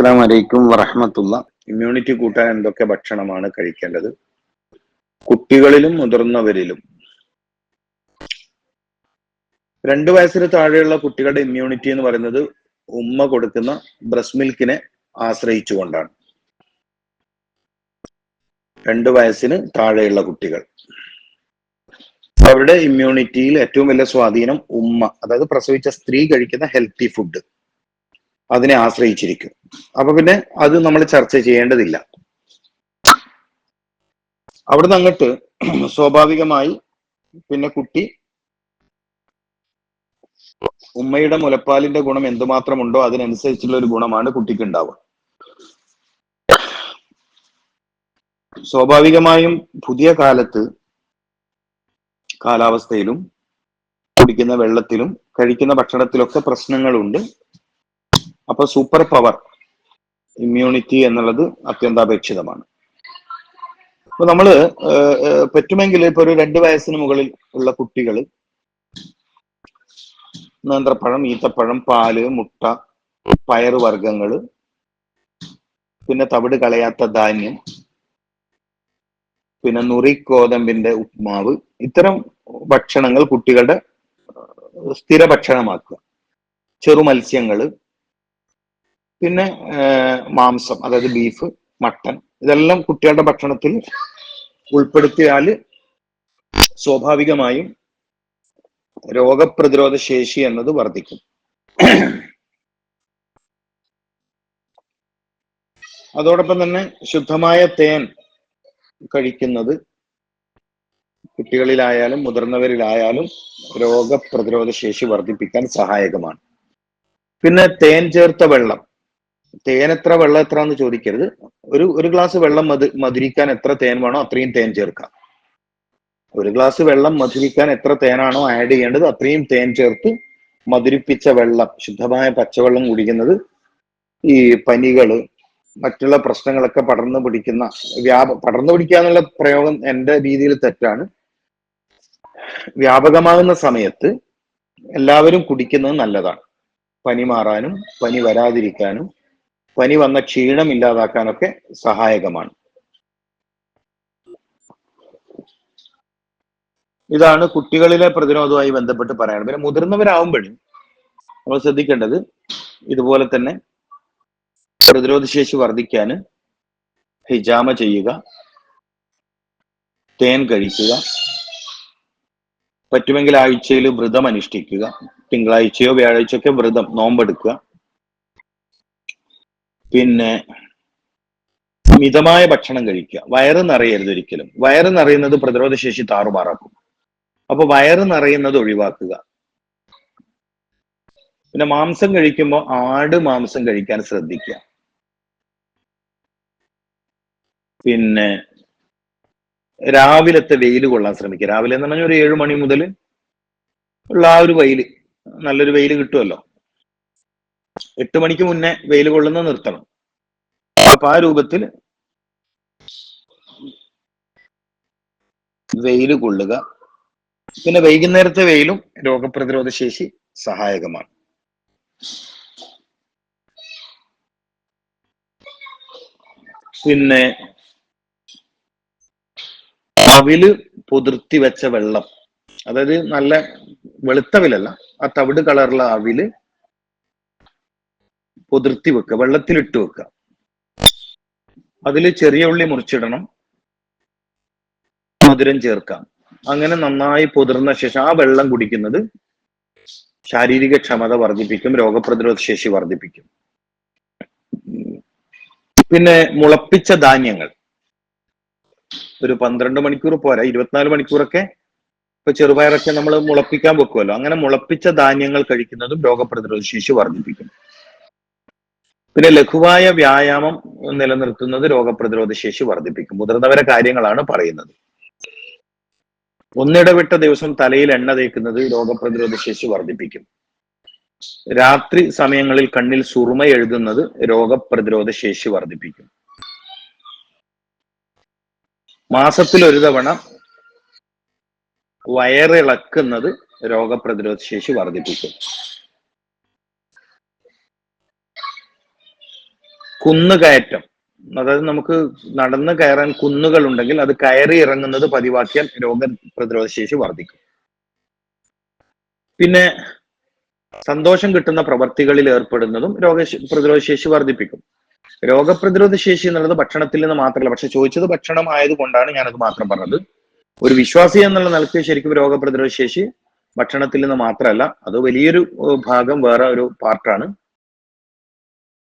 അസ്സാം വലൈക്കും വറഹമത്തുള്ള. ഇമ്മ്യൂണിറ്റി കൂട്ടാൻ എന്തൊക്കെ ഭക്ഷണമാണ് കഴിക്കേണ്ടത്? കുട്ടികളിലും മുതിർന്നവരിലും. രണ്ടു വയസ്സിന് താഴെയുള്ള കുട്ടികളുടെ ഇമ്മ്യൂണിറ്റി എന്ന് പറയുന്നത് ഉമ്മ കൊടുക്കുന്ന ബ്രസ്റ്റ് മിൽക്കിനെ ആശ്രയിച്ചുകൊണ്ടാണ്. രണ്ടു വയസ്സിന് താഴെയുള്ള കുട്ടികൾ. അവരുടെ ഇമ്മ്യൂണിറ്റിയിൽ ഏറ്റവും വലിയ സ്വാധീനം ഉമ്മ അതായത് പ്രസവിച്ച സ്ത്രീ കഴിക്കുന്ന ഹെൽത്തി ഫുഡ് അതിനെ ആശ്രയിച്ചിരിക്കും. അപ്പൊ പിന്നെ അത് നമ്മൾ ചർച്ച ചെയ്യേണ്ടതില്ല. അവിടുന്ന് അങ്ങോട്ട് സ്വാഭാവികമായി പിന്നെ കുട്ടി ഉമ്മയുടെ മുലപ്പാലിന്റെ ഗുണം എന്തുമാത്രമുണ്ടോ അതിനനുസരിച്ചുള്ള ഒരു ഗുണമാണ് കുട്ടിക്ക് ഉണ്ടാവുക സ്വാഭാവികമായും പുതിയ കാലത്ത് കാലാവസ്ഥയിലും കുടിക്കുന്ന വെള്ളത്തിലും കഴിക്കുന്ന ഭക്ഷണത്തിലൊക്കെ പ്രശ്നങ്ങളുണ്ട്. അപ്പൊ സൂപ്പർ പവർ ഇമ്മ്യൂണിറ്റി എന്നുള്ളത് അത്യന്താപേക്ഷിതമാണ്. അപ്പൊ നമ്മൾ പറ്റുമെങ്കിൽ ഇപ്പൊ ഒരു രണ്ട് വയസ്സിന് മുകളിൽ ഉള്ള കുട്ടികൾ നേന്ത്രപ്പഴം ഈത്തപ്പഴം പാൽ മുട്ട പയറ് വർഗങ്ങൾ പിന്നെ തവിട് കളയാത്ത ധാന്യം പിന്നെ നുറി ഗോതമ്പിന്റെ ഉപ്മാവ് ഇത്തരം ഭക്ഷണങ്ങൾ കുട്ടികളുടെ സ്ഥിര ഭക്ഷണമാക്കുക. ചെറു മത്സ്യങ്ങൾ പിന്നെ മാംസം അതായത് ബീഫ് മട്ടൻ ഇതെല്ലാം കുട്ടികളുടെ ഭക്ഷണത്തിൽ ഉൾപ്പെടുത്തിയാൽ സ്വാഭാവികമായും രോഗപ്രതിരോധ ശേഷി എന്നത് വർദ്ധിക്കും. അതോടൊപ്പം തന്നെ ശുദ്ധമായ തേൻ കഴിക്കുന്നത് കുട്ടികളിലായാലും മുതിർന്നവരിലായാലും രോഗപ്രതിരോധ ശേഷി വർദ്ധിപ്പിക്കാൻ സഹായകമാണ്. പിന്നെ തേൻ ചേർത്ത വെള്ളം. തേൻ എത്ര വെള്ളം എത്ര എന്ന് ചോദിക്കരുത്. ഒരു ഒരു ഗ്ലാസ് വെള്ളം മധു മധുരിക്കാൻ എത്ര തേൻ വേണോ അത്രയും തേൻ ചേർക്കാം. ഒരു ഗ്ലാസ് വെള്ളം മധുരിക്കാൻ എത്ര തേനാണോ ആഡ് ചെയ്യേണ്ടത് അത്രയും തേൻ ചേർത്ത് മധുരിപ്പിച്ച വെള്ളം ശുദ്ധമായ പച്ചവെള്ളം കുടിക്കുന്നത് ഈ പനികൾ മറ്റുള്ള പ്രശ്നങ്ങളൊക്കെ പടർന്നു പിടിക്കുന്ന വ്യാപ പടർന്നു പിടിക്കുക എന്നുള്ള പ്രയോഗം എന്റെ രീതിയിൽ തെറ്റാണ്. വ്യാപകമാകുന്ന സമയത്ത് എല്ലാവരും കുടിക്കുന്നത് നല്ലതാണ്. പനി മാറാനും പനി വരാതിരിക്കാനും പനി വന്ന ക്ഷീണം ഇല്ലാതാക്കാനൊക്കെ സഹായകമാണ്. ഇതാണ് കുട്ടികളിലെ പ്രതിരോധവുമായി ബന്ധപ്പെട്ട് പറയാൻ പിന്നെ മുതിർന്നവരാകുമ്പോഴും നമ്മൾ ശ്രദ്ധിക്കേണ്ടത് ഇതുപോലെ തന്നെ പ്രതിരോധശേഷി വർദ്ധിക്കാൻ ഹിജാമ ചെയ്യുക തേൻ കഴിക്കുക പറ്റുമെങ്കിൽ ആഴ്ചയിൽ വ്രതം അനുഷ്ഠിക്കുക തിങ്കളാഴ്ചയോ വ്യാഴാഴ്ചയൊക്കെ വ്രതം നോമ്പെടുക്കുക പിന്നെ മിതമായ ഭക്ഷണം കഴിക്കുക. വയറ് നിറയരുത് ഒരിക്കലും. വയറ് നിറയുന്നത് പ്രതിരോധ ശേഷി താറുമാറാക്കും. അപ്പൊ വയറ് നിറയുന്നത് ഒഴിവാക്കുക. പിന്നെ മാംസം കഴിക്കുമ്പോൾ ആട് മാംസം കഴിക്കാൻ ശ്രദ്ധിക്കുക. പിന്നെ രാവിലത്തെ വെയിൽ കൊള്ളാൻ ശ്രമിക്കുക. രാവിലെ എന്ന് പറഞ്ഞാൽ ഒരു ഏഴു മണി മുതൽ ഉള്ള ആ ഒരു വെയിൽ നല്ലൊരു വെയിൽ കിട്ടുമല്ലോ. എട്ട് മണിക്ക് മുന്നേ വെയിൽ കൊള്ളുന്ന നിർത്തണം. അപ്പൊ ആ രൂപത്തിൽ വെയിൽ കൊള്ളുക. പിന്നെ വൈകുന്നേരത്തെ വെയിലും രോഗപ്രതിരോധ ശേഷി സഹായകമാണ്. പിന്നെ അവിൽ പൊതിർത്തി വെച്ച വെള്ളം. അതായത് നല്ല വെളുത്തവിലല്ല ആ തവിട് കളറുള്ള അവിൽ പൊതിർത്തി വെക്കുക വെള്ളത്തിലിട്ട് വെക്കുക. അതിൽ ചെറിയ ഉള്ളി മുറിച്ചിടണം. മധുരം ചേർക്കാം. അങ്ങനെ നന്നായി പുതിർന്ന ശേഷം ആ വെള്ളം കുടിക്കുന്നത് ശാരീരിക ക്ഷമത വർദ്ധിപ്പിക്കും രോഗപ്രതിരോധ ശേഷി വർദ്ധിപ്പിക്കും. പിന്നെ മുളപ്പിച്ച ധാന്യങ്ങൾ. ഒരു പന്ത്രണ്ട് മണിക്കൂർ പോരാ ഇരുപത്തിനാല് മണിക്കൂറൊക്കെ ഇപ്പൊ ചെറുപയറൊക്കെ നമ്മൾ മുളപ്പിക്കാൻ വെക്കുമല്ലോ അങ്ങനെ മുളപ്പിച്ച ധാന്യങ്ങൾ കഴിക്കുന്നതും രോഗപ്രതിരോധ ശേഷി വർദ്ധിപ്പിക്കും. പിന്നെ ലഘുവായ വ്യായാമം നിലനിർത്തുന്നത് രോഗപ്രതിരോധ ശേഷി വർദ്ധിപ്പിക്കും. മുതിർന്നവരെ കാര്യങ്ങളാണ് പറയുന്നത്. ഒന്നിടവിട്ട ദിവസം തലയിൽ എണ്ണ തേക്കുന്നത് രോഗപ്രതിരോധ ശേഷി വർദ്ധിപ്പിക്കും. രാത്രി സമയങ്ങളിൽ കണ്ണിൽ സുറുമ എഴുതുന്നത് രോഗപ്രതിരോധ ശേഷി വർദ്ധിപ്പിക്കും. മാസത്തിൽ ഒരു തവണ വയറിളക്കുന്നത് രോഗപ്രതിരോധ ശേഷി വർദ്ധിപ്പിക്കും. കുന്നുകയറ്റം. അതായത് നമുക്ക് നടന്ന് കയറാൻ കുന്നുകൾ ഉണ്ടെങ്കിൽ അത് കയറി ഇറങ്ങുന്നത് പതിവാക്കിയാൽ രോഗപ്രതിരോധ ശേഷി വർദ്ധിക്കും. പിന്നെ സന്തോഷം കിട്ടുന്ന പ്രവർത്തികളിൽ ഏർപ്പെടുന്നതും രോഗ പ്രതിരോധ ശേഷി വർദ്ധിപ്പിക്കും. രോഗപ്രതിരോധ ശേഷി എന്നുള്ളത് ഭക്ഷണത്തിൽ നിന്ന് മാത്രമല്ല പക്ഷെ ചോദിച്ചത് ഭക്ഷണം ആയതുകൊണ്ടാണ് ഞാനത് മാത്രം പറഞ്ഞത്. ഒരു വിശ്വാസി എന്നുള്ള നിലയ്ക്ക് ശരിക്കും രോഗപ്രതിരോധ ശേഷി ഭക്ഷണത്തിൽ നിന്ന് മാത്രമല്ല അത് വലിയൊരു ഭാഗം വേറെ ഒരു പാർട്ടാണ്.